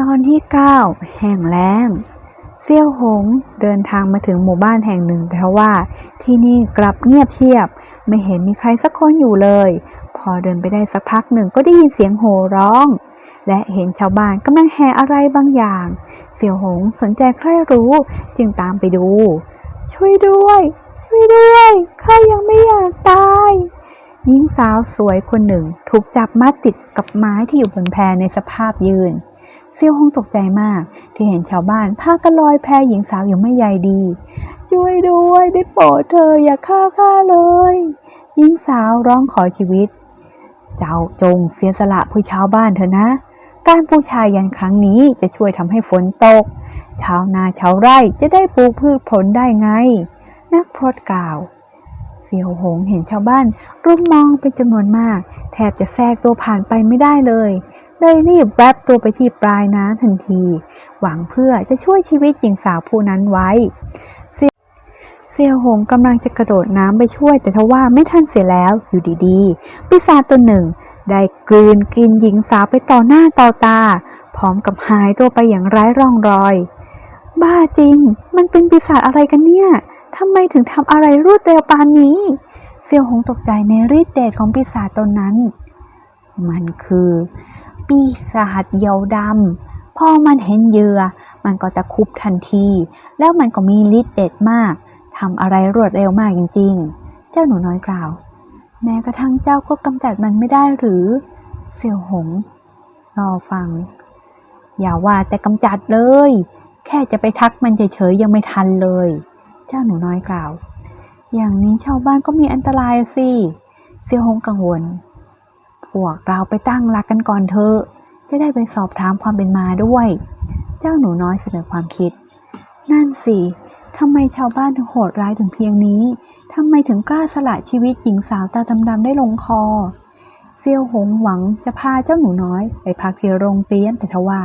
ตอนที่ 9 แห่งแล้งเซี่ยวหงเดินทางมาถึงหมู่บ้านแห่งหนึ่งแต่ว่าที่นี่กลับเงียบเชียบ ไม่เห็นมีใครสักคนอยู่เลย พอเดินไปได้สักพักหนึ่งก็ได้ยินเสียงโห่ร้อง และเห็นชาวบ้านกำลังแห่อะไรบางอย่าง เสี่ยวหงสนใจใคร่รู้จึงตามไปดู ช่วยด้วย ช่วยด้วยข้ายังไม่อยากตายหญิงสาวสวยคนหนึ่งถูกจับมัดติดกับไม้ที่อยู่บนแพในสภาพยืน เซี่ยวฮงตกใจมาก ที่เห็นชาวบ้านพากันลอยแพหญิงสาวอย่างไม่ใยดี ช่วยด้วยได้โปรดเธออย่าฆ่าข้าเลย หญิงสาวร้องขอชีวิต เจ้าจงเสียสละเพื่อชาวบ้านเถอะนะ การบูชายันครั้งนี้จะช่วยทำให้ฝนตก ชาวนาชาวไร่จะได้ปลูกพืชผลได้ไง นักพรตกล่าวเสี่ยวหงเห็นชาวบ้านรุมมองเป็นจำนวนมาก แทบจะแทรกตัวผ่านไปไม่ได้เลย เลยรีบแวบตัวไปที่ปลายน้ำทันที หวังเพื่อจะช่วยชีวิตหญิงสาวผู้นั้นไว้เสี่ยวเสี่ยวหงกำลังจะกระโดดน้ำไปช่วย แต่ทว่าไม่ทันเสียแล้วอยู่ดีๆ ปีศาจตัวหนึ่ง ได้กลืนกินหญิงสาวไปต่อหน้าต่อตา พร้อมกับหายตัวไปอย่างไร้ร่องรอย บ้าจริง มันเป็นปีศาจอะไรกันเนี่ยทำไมถึงทำอะไรรวดเร็วปานนี้ เซียวหงตกใจในฤทธิ์เดชของปีศาจตนนั้น มันคือ ปีศาจเหยาดำ พอมันเห็นเหยื่อ มันก็ตะคุบทันที แล้วมันก็มีฤทธิ์เดชมากทำอะไรรวดเร็วมากจริง ๆ เจ้าหนูน้อยกล่าว แม้กระทั่งเจ้าก็กำจัดมันไม่ได้หรือ เสี่ยวหง รอฟัง อย่าว่าแต่กำจัดเลย แค่จะไปทักมันเฉยๆยังไม่ทันเลย เจ้าหนูน้อยกล่าว อย่างนี้ชาวบ้านก็มีอันตรายสิ เสี่ยวหงกังวล พวกเราไปตั้งหลักกันก่อนเถอะจะได้ไปสอบถามความเป็นมาด้วย เจ้าหนูน้อยเสนอความคิด นั่นสิทำไมชาวบ้านถึงโหดร้ายถึงเพียงนี้ทำไมถึงกล้าสละชีวิตหญิงสาวตาดำๆได้ลงคอเซียวหงหวังจะพาเจ้าหนูน้อยไปพักที่โรงเตี้ยมแต่ทว่า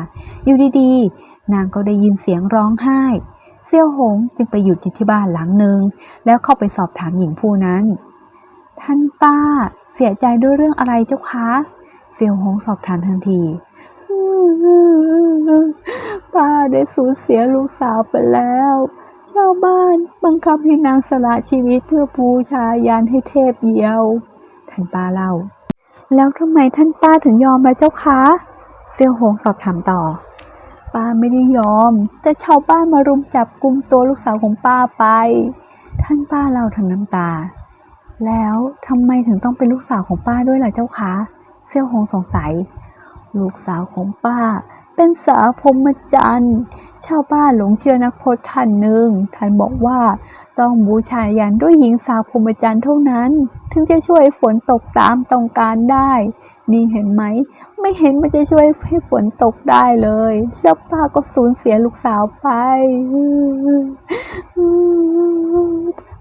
อยู่ดีๆ นางก็ได้ยินเสียงร้องไห้ เซียวหงจึงไปหยุดที่บ้านหลังหนึ่งแล้วเข้าไปสอบถามหญิงผู้นั้น ท่านป้า เสียใจด้วยเรื่องอะไรเจ้าคะเซียวหงสอบถามทันทีป้าได้สูญเสียลูกสาวไปแล้ว ชาวบ้านบังคับให้นางสละชีวิตเพื่อบูชายันให้เทพเยียว ท่านป้าเล่า แล้วทำไมท่านป้าถึงยอมล่ะเจ้าคะเซียวหงสอบถามต่อ ป้าไม่ได้ยอม แต่ชาวบ้านมารุมจับกุมตัวลูกสาวของป้าไป ท่านป้าเล่าทั้งน้ำตา แล้วทำไมถึงต้องเป็นลูกสาวของป้าด้วยล่ะเจ้าคะเซี่ยวหงสงสัย ลูกสาวของป้า เป็นสาวพรหมจันทร์ชาวบ้านหลงเชื่อนักพจน์ท่านหนึ่งท่านบอกว่าต้องบูชายันด้วยหญิงสาวพรหมจันทร์เท่านั้น ถึงจะช่วยฝนตกตามต้องการได้ นี่เห็นไหม ไม่เห็นมันจะช่วยให้ฝนตกได้เลย แล้วป้าก็สูญเสียลูกสาวไป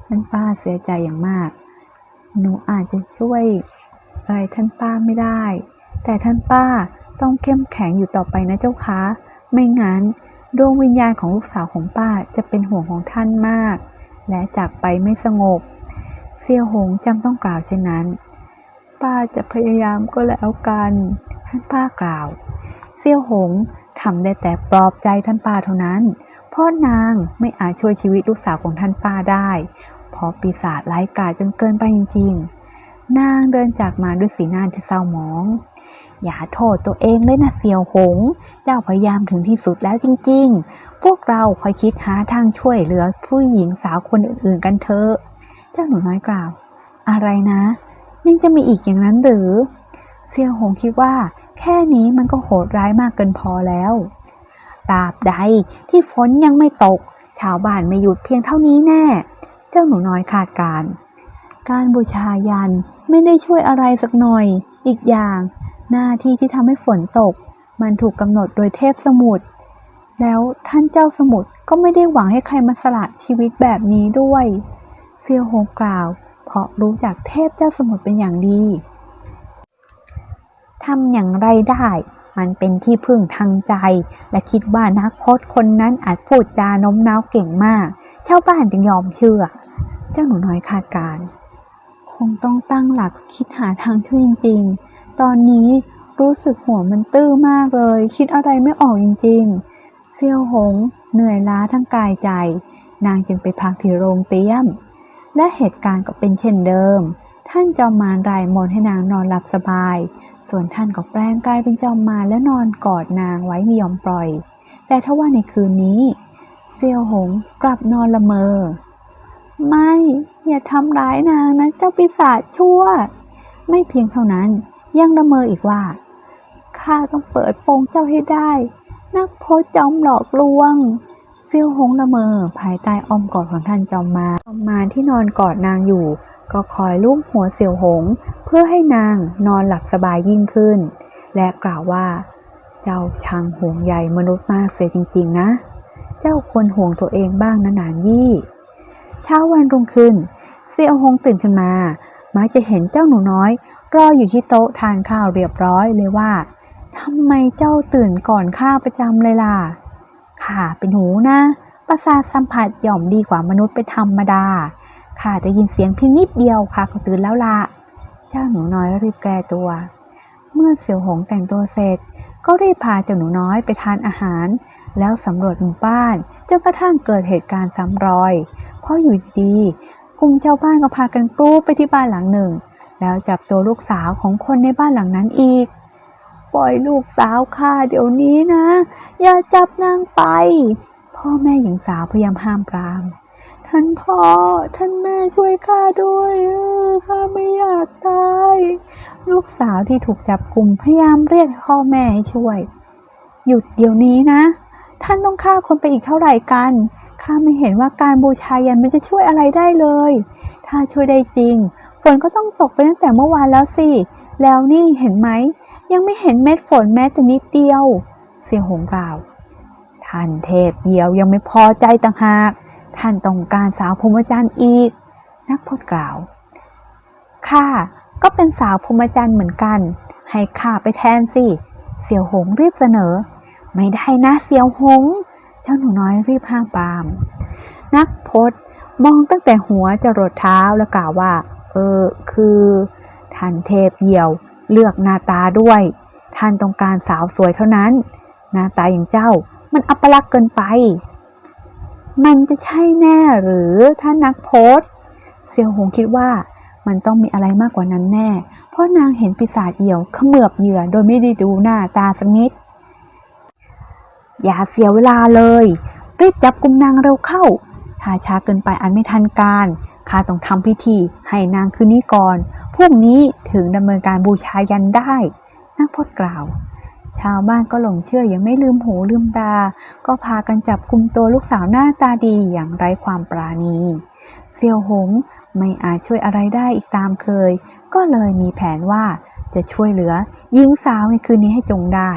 ท่านป้าเสียใจอย่างมาก หนูอาจจะช่วยอะไรท่านป้าไม่ได้ แต่ท่านป้าต้องเข้มแข็งอยู่ต่อไปนะเจ้าคะ ไม่งั้นดวงวิญญาณของลูกสาวของป้าจะเป็นห่วงของท่านมาก และจากไปไม่สงบ เสี่ยวหงจำต้องกล่าวเช่นนั้น ป้าจะพยายามก็แล้วกัน ท่านป้ากล่าว เสี่ยวหงทำได้แต่ปลอบใจท่านป้าเท่านั้นพราะนางไม่อาจช่วยชีวิตลูกสาวของท่านป้าได้ เพราะปีศาจร้ายกาจจนเกินไปจริงๆ นางเดินจากมาด้วยสีหน้าที่เศร้าหมอง อย่าโทษตัวเองเลยนะเสี่ยวหง เจ้าพยายามถึงที่สุดแล้วจริงๆ พวกเราคอยคิดหาทางช่วยเหลือผู้หญิงสาวคนอื่นๆกันเถอะ เจ้าหนูน้อยกล่าว อะไรนะ ยังจะมีอีกอย่างนั้นหรือ เสี่ยวหงคิดว่า แค่นี้มันก็โหดร้ายมากเกินพอแล้วตราบใดที่ฝนยังไม่ตก ชาวบ้านไม่หยุดเพียงเท่านี้แน่ เจ้าหนูน้อยคาดการ การบูชายันไม่ได้ช่วยอะไรสักหน่อย อีกอย่าง หน้าที่ที่ทำให้ฝนตก มันถูกกำหนดโดยเทพสมุทรแล้วท่านเจ้าสมุทรก็ไม่ได้หวังให้ใครมาสละชีวิตแบบนี้ด้วยเซียวโฮงกล่าว เพราะรู้จักเทพเจ้าสมุทรเป็นอย่างดีทำอย่างไรได้ มันเป็นที่พึ่งทางใจ และคิดว่านักพจน์คนนั้นอาจพูดจาโน้มน้าวเก่งมาก ชาวบ้านจึงยอมเชื่อ เจ้าหนูน้อยคาดการ์คงต้องตั้งหลักคิดหาทางช่วยจริง ๆ ตอนนี้รู้สึกหัวมันตื้อมากเลย คิดอะไรไม่ออกจริง ๆ เซียวหง เหนื่อยล้าทั้งกายใจ นางจึงไปพักที่โรงเตี้ยม และเหตุการณ์ก็เป็นเช่นเดิม ท่านจอมมารรายมนให้นางนอนหลับสบาย ส่วนท่านก็แปลงกายเป็นจอมมารและนอนกอดนางไว้ไม่ยอมปล่อย แต่ถ้าว่าในคืนนี้ เซียวหงกลับนอนละเมอ ไม่ อย่าทำร้ายนางนะเจ้าปีศาจชั่ว ไม่เพียงเท่านั้นยังละเมออีกว่าข้าต้องเปิดโปงเจ้าให้ได้ นักโพสจอมหลอกลวงเซียวหงละเมอ ภายใต้อ้อมกอดของท่านจอมมาจอมมาที่นอนกอดนางอยู่ ก็คอยลูบหัวเซียวหง เพื่อให้นางนอนหลับสบายยิ่งขึ้น และกล่าวว่า เจ้าช่างห่วงใยมนุษย์มากเสียจริง ๆ นะ เจ้าควรห่วงตัวเองบ้างนะหนานยี่ เช้าวันรุ่งขึ้น เซียวหงตื่นขึ้นมามักจะเห็นเจ้าหนูน้อย รออยู่ที่โต๊ะทานข้าวเรียบร้อยเลยว่าทำไมเจ้าตื่นก่อนข้าประจำเลยล่ะข้าเป็นหูนะประสาทสัมผัสย่อมดีกว่ามนุษย์เป็นธรรมดาข้าได้ยินเสียงเพียงนิดเดียวข้าก็ตื่นแล้วล่ะเจ้าหนูน้อยรีบแก้ตัว เมื่อเสี่ยวหงแต่งตัวเสร็จ ก็รีบพาเจ้าหนูน้อยไปทานอาหาร แล้วสำรวจหมู่บ้านจนกระทั่งเกิดเหตุการณ์ซ้ำรอย เพราะอยู่ดีๆกลุ่มชาวบ้านก็พากันกรูไปที่บ้านหลังหนึ่ง แล้วจับตัวลูกสาวของคนในบ้านหลังนั้นอีก ปล่อยลูกสาวข้าเดี๋ยวนี้นะ อย่าจับนางไป พ่อแม่หญิงสาวพยายามห้ามปราม ท่านพ่อท่านแม่ช่วยข้าด้วยข้าไม่อยากตายลูกสาวที่ถูกจับกลุ่มพยายามเรียกพ่อแม่ให้ช่วย หยุดเดี๋ยวนี้นะ ท่านต้องฆ่าคนไปอีกเท่าไหร่กัน ข้าไม่เห็นว่าการบูชายันมันจะช่วยอะไรได้เลย ถ้าช่วยได้จริง ฝนก็ต้องตกไปตั้งแต่เมื่อวานแล้วสิ แล้วนี่เห็นไหม ยังไม่เห็นเม็ดฝนแม้แต่นิดเดียว เสียงหงกล่าว ท่านเทพเยียวยังไม่พอใจต่างหาก ท่านต้องการสาวพรหมจรรย์อีก นักพจน์กล่าว ข้าก็เป็นสาวพรหมจรรย์เหมือนกัน ให้ข้าไปแทนสิ เสี่ยวหงรีบเสนอ ไม่ได้นะเสี่ยวหง เจ้าหนูน้อยรีบห้ามปาม นักพจน์มองตั้งแต่หัวจรดเท้าแล้วกล่าวว่า เออ คือท่านเทพเหี่ยว เลือกหน้าตาด้วย ท่านต้องการสาวสวยเท่านั้น หน้าตาอย่างเจ้า มันอัปลักษณ์เกินไป มันจะใช่แน่หรือท่านนักโพสต์เซียวหงคิดว่ามันต้องมีอะไรมากกว่านั้นแน่ เพราะนางเห็นปีศาจเหี่ยว ขมือบเหยื่อโดยไม่ได้ดูหน้าตาสักนิด อย่าเสียเวลาเลย รีบจับกุมนางเร็วเข้า ถ้าช้าเกินไปอันไม่ทันการข้าต้องทำพิธีให้นางคืนนี้ก่อนพรุ่งนี้ถึงดำเนินการบูชายันได้นักพจน์กล่าว ชาวบ้านก็หลงเชื่อยังไม่ลืมหูลืมตา ก็พากันจับกุมตัวลูกสาวหน้าตาดีอย่างไร้ความปราณี เซียวหงไม่อาจช่วยอะไรได้อีกตามเคย ก็เลยมีแผนว่าจะช่วยเหลือหญิงสาวในคืนนี้ให้จงได้